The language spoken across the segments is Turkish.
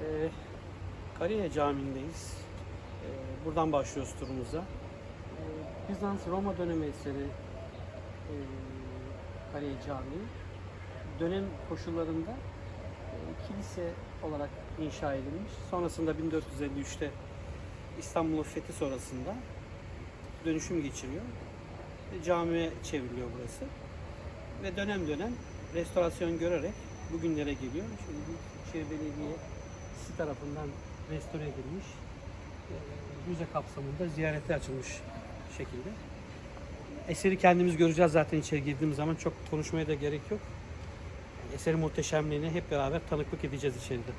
Ee, Kariye Camii'ndeyiz. Ee, buradan başlıyoruz turumuza. Ee, Bizans-Roma dönemi eseri e, Kariye Camii. Dönem koşullarında e, kilise olarak inşa edilmiş. Sonrasında 1453'te İstanbul'un fethi sonrasında dönüşüm geçiriyor. Ve camiye çevriliyor burası. Ve dönem dönem restorasyon görerek bugünlere geliyor. Şimdi Büyükşehir Belediyesi tarafından restore edilmiş. e, Müze kapsamında ziyarete açılmış şekilde. Eseri kendimiz göreceğiz zaten içeri girdiğimiz zaman çok konuşmaya da gerek yok. Eserin muhteşemliğini hep beraber tanıklık edeceğiz içeride.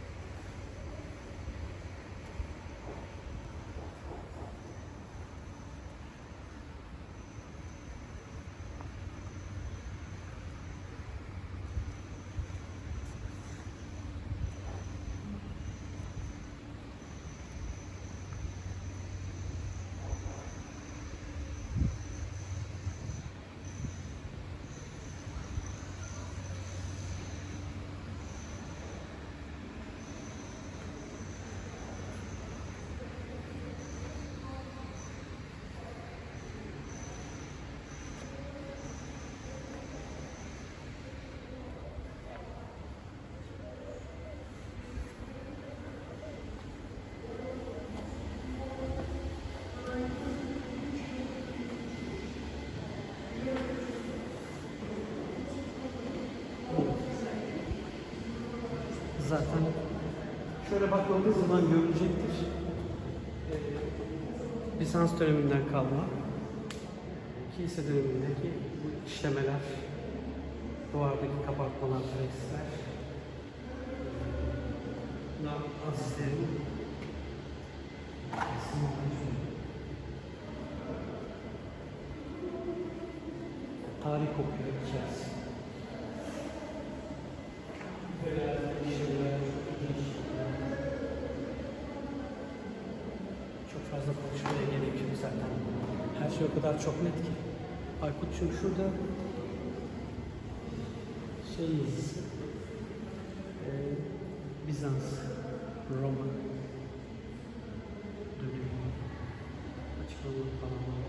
Zaten şöyle bakıldığı zaman görülecektir. Ee, Bizans döneminden kalma kilise dönemindeki bu işlemeler, duvardaki kabartmalar, presler, bunlar asistlerin tarih kokuyor içerisi. Çok fazla konuşmaya gerek yok zaten. Her şey o kadar çok net ki. Aykut'cum şurada şey yazısı. Ee, Bizans, Roma dönemi. Açıklama falan var.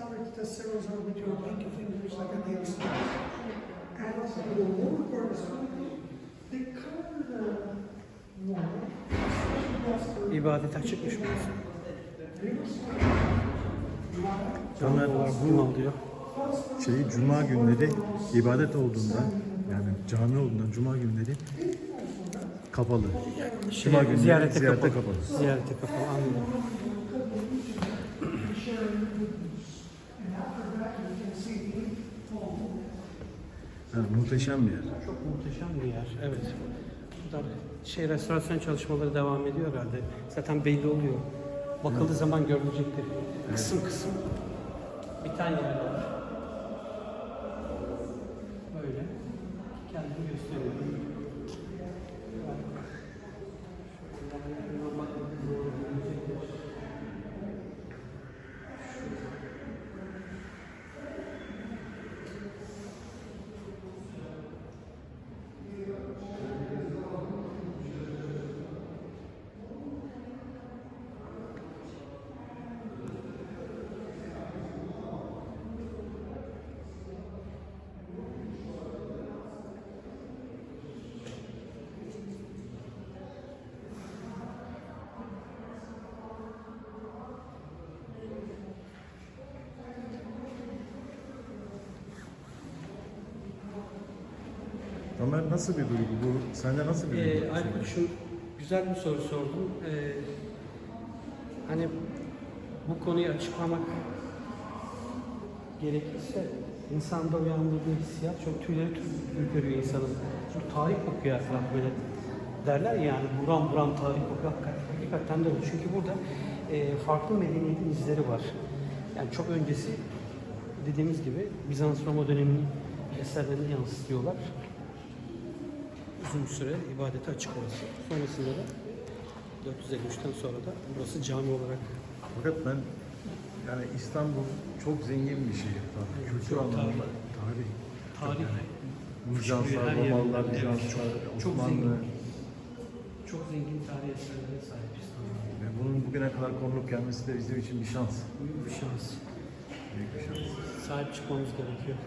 Started tesseras are with your pinky fingers like a nail. And the. They cover the the İbadet açıkmış burası. Riverside, dry, Cami Ömer, olarak bu- kullanılıyor. Şeyi cuma günleri ibadet olduğundan yani cami olduğundan cuma günleri kapalı. Şey, Cuma günleri ziyarete, ziyarete kapalı. kapalı. Ziyarete kapalı anladım. Yani muhteşem bir yer. Çok muhteşem bir yer. Evet. Burada şey restorasyon çalışmaları devam ediyor herhalde. Zaten belli oluyor. Bakıldığı zaman görülecektir. Kısım kısım. Bir tane yer var. Ömer nasıl bir duygu bu? Sende nasıl bir duygu? Ee, Aykut'cum güzel bir soru sordun. Ee, hani bu konuyu açıklamak gerekirse insanda uyandırdığı hissiyat çok tüyleri tü- ürperiyor insanın. Çünkü tarih kokuyor etraf böyle derler ya yani buram buram tarih kokuyor. Hakikaten, hakikaten de öyle. Çünkü burada e, farklı medeniyetin izleri var. Yani çok öncesi dediğimiz gibi Bizans Roma döneminin eserlerini yansıtıyorlar uzun süre ibadete açık orası. Sonrasında da 453'ten sonra da burası cami olarak Fakat ben yani İstanbul çok zengin bir şehir. Tabii. Kültür Çok anlamında. Tarih. tarih Bizanslar, Romalılar, Evet, Bizanslar, çok- Osmanlı. çok zengin tarih eserlerine sahip İstanbul. Ve bunun bugüne kadar konulup gelmesi de bizim için bir şans. Büyük bir şans. Büyük bir şans. Sahip çıkmamız gerekiyor.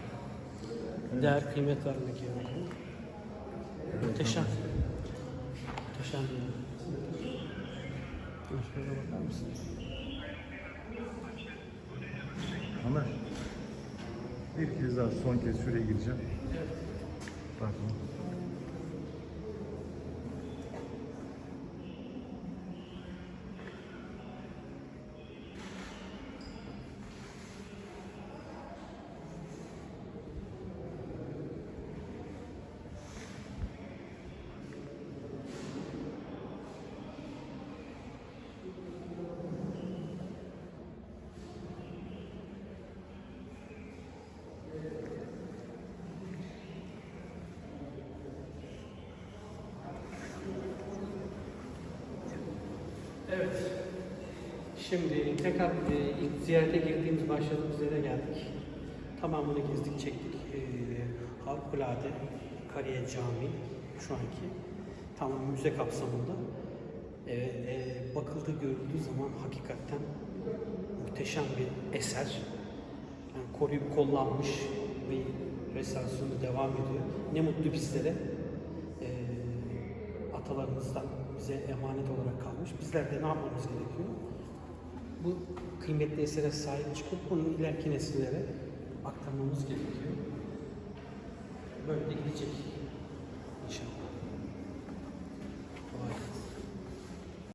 Değer kıymet vermek gerekiyor. Muhteşem. Muhteşem. Şöyle bakar mısın? Ömer. Bir kez daha son kez şuraya gireceğim. Pardon. Şimdi tekrar e, ziyarete girdiğimiz başladığımız yere geldik. Tamamını gezdik çektik. E, harikulade Kariye Camii şu anki tamam müze kapsamında. E, e, bakıldığı görüldüğü zaman hakikaten muhteşem bir eser. Yani koruyup kollanmış ve restorasyonu devam ediyor. Ne mutlu bizlere. E, atalarımızdan bize emanet olarak kalmış. Bizler de ne yapmamız gerekiyor? Bu kıymetli esere sahip çıkıp bunu ileriki nesillere aktarmamız gerekiyor. Böyle de gidecek.